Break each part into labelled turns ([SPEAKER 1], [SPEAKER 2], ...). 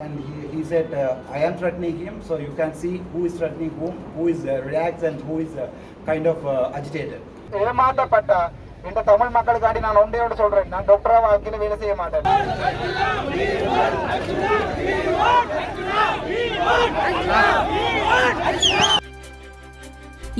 [SPEAKER 1] And he, he said, uh, I am threatening him, so you can see who is threatening whom, who is uh, relaxed and who is uh, kind of uh, agitated.
[SPEAKER 2] ஏமாற்றப்பட்ட இந்த தமிழ் மக்களுக்காண்டி நான் ஒன்றையோடு சொல்றேன் நான் டாக்டரா வாழ்க்கையில வேலை செய்ய மாட்டேன்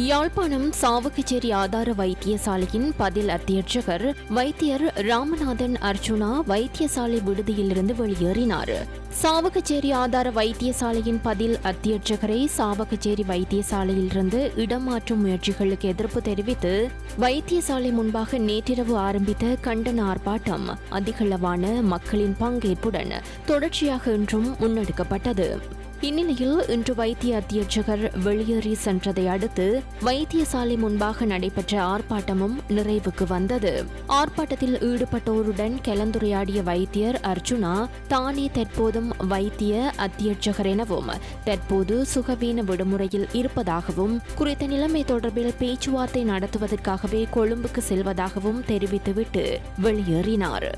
[SPEAKER 3] யாழ்ப்பாணம் சாவகச்சேரி ஆதார வைத்தியசாலையின் பதில் அத்தியட்சகர் வைத்தியர் ராமநாதன் அர்ஜுனா வைத்தியசாலை விடுதியிலிருந்து வெளியேறினார். சாவகச்சேரி ஆதார வைத்தியசாலையின் பதில் அத்தியட்சகரை சாவகச்சேரி வைத்தியசாலையிலிருந்து இடமாற்றும் முயற்சிகளுக்கு எதிர்ப்பு தெரிவித்து வைத்தியசாலை முன்பாக நேற்றிரவு ஆரம்பித்த கண்டன ஆர்ப்பாட்டம் அதிகளவான மக்களின் பங்கேற்புடன் தொடர்ச்சியாக இன்றும் முன்னெடுக்கப்பட்டது. இந்நிலையில் இன்று வைத்திய அத்தியட்சகர் வெளியேறி சென்றதை அடுத்து வைத்தியசாலை முன்பாக நடைபெற்ற ஆர்ப்பாட்டமும் நிறைவுக்கு வந்தது. ஆர்ப்பாட்டத்தில் ஈடுபட்டோருடன் கலந்துரையாடிய வைத்தியர் அர்ஜுனா தானே தற்போதும் வைத்திய அத்தியட்சகர் எனவும் தற்போது சுகவீன விடுமுறையில் இருப்பதாகவும் குறித்த நிலைமை தொடர்பில் பேச்சுவார்த்தை நடத்துவதற்காகவே கொழும்புக்கு செல்வதாகவும் தெரிவித்துவிட்டு வெளியேறினார்.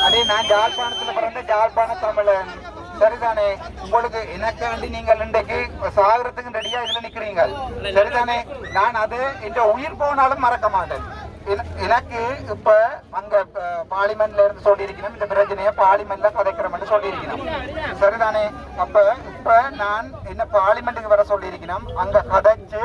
[SPEAKER 2] அடே நான் ஜாழ்ப்பாணத்துல பிறந்த ஜாழ்ப்பாண தமிழன். சரிதானே? உங்களுக்கு எனக்காண்டி நீங்கள் இன்றைக்கு சாகரத்துக்கு ரெடியா இதுல நிக்கிறீங்க சரிதானே? நான் அது இந்த உயிர் போனாலும் மறக்க மாட்டேன். என- எனக்கு இப்ப அங்க அஹ், பார்லிமெண்ட்ல இருந்து சொல்லியிருக்கணும். இந்த பிரச்சனையை பார்லிமெண்ட்ல கதைக்கிறோம்னு சொல்லியிருக்கணும். சரிதானே? அப்ப இப்ப நான் என்ன பார்லிமெண்ட்டுக்கு வர சொல்லியிருக்கணும். அங்க கதைச்சு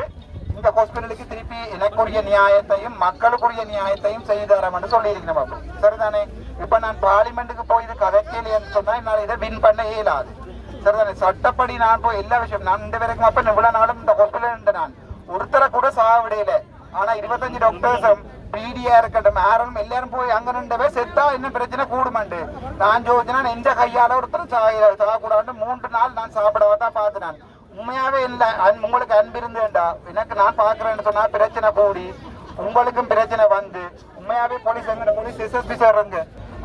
[SPEAKER 2] இந்த ஹாஸ்பிட்டலுக்கு திருப்பி எனக்குரிய நியாயத்தையும் மக்களுக்குரிய நியாயத்தையும் செய்து தரேன்னு சொல்லியிருக்கணும் அப்படி சரிதானே? இப்ப நான் பார்லிமெண்ட்டுக்கு போய் இது கதைக்கலைன்னு சொன்னா என்னால் இதை வின் பண்ண இயலாது. சரிதானே? சட்டப்படி நான் போய் எல்லா விஷயம் நான் இந்த வரைக்கும் அப்ப இவ்வளவு நாளும் இந்த ஹாஸ்பிட்டல் இருந்த நான். ஒருத்தரை கூட சாவிடையில ஆனா இருபத்தஞ்சு டாக்டர்ஸும் பிடியா இருக்கட்டும் ஆரம் எல்லாரும் போய் அங்க நின்றவே செத்தா என்ன பிரச்சனை கூடுமாண்டு? நான் ஜோதினா எந்த கையால ஒருத்தர் சாக சாகக்கூடாது மூன்று நாள் நான் சாப்பிடவா தான் பார்த்து நான். உண்மையாவே இல்லை. உங்களுக்கு அன்பு இருந்தேன்டா எனக்கு நான் பாக்குறேன்னு சொன்னா பிரச்சனை கூடி உங்களுக்கும் பிரச்சனை வந்து. உண்மையாவே போலீஸ் எங்க போலீஸ் எஸ்எஸ்பி சொல்றாங்க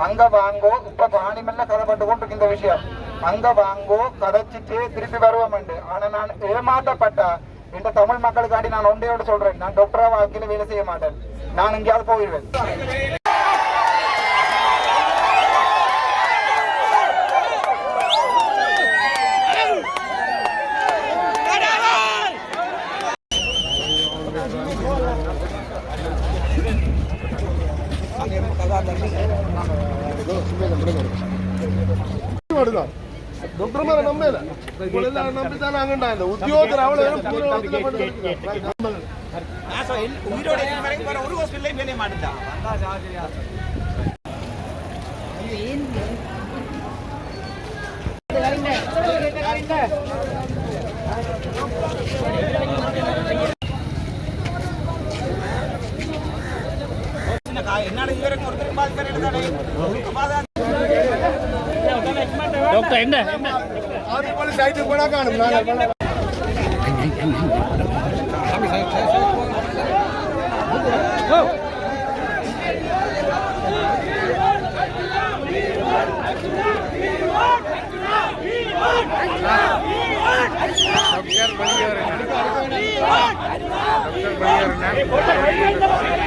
[SPEAKER 2] அங்க. வாங்கோ. இப்ப பாணிமெல்ல கதைப்பட்டு கொண்டு இந்த விஷயம். அங்க வாங்கோ கதைச்சிட்டு திருப்பி வருவோம் ஆனா நான் ஏமாற்றப்பட்டா. இந்த தமிழ் மக்களுக்காண்டி நான் ஒன்றையோடு சொல்றேன். நான் டாக்டரா வாழ்க்கையில வேலை செய்ய மாட்டேன். நான் எங்கேயாவது போயிடுவேன்
[SPEAKER 4] ಹೊಡೆದ ಡಾಕ್ಟರ್ ಮೇಲೆ ನಂಬೇಲ ಇವಳೆಲ್ಲ ನಂಬಿದ್ದಾನೆ ಹಂಗಂಡ ಇಲ್ಲ ಉದ್ಯೋಗರ ಅವಳು
[SPEAKER 2] ಮಾಡಿದ್ದ ഡോക്ടർ എന്റെ സൈറ്റിൽ
[SPEAKER 4] പോടാൻ കാണും ഡോക്ടർ മണിയറിന് ഡോക്ടർ മണിയറിന്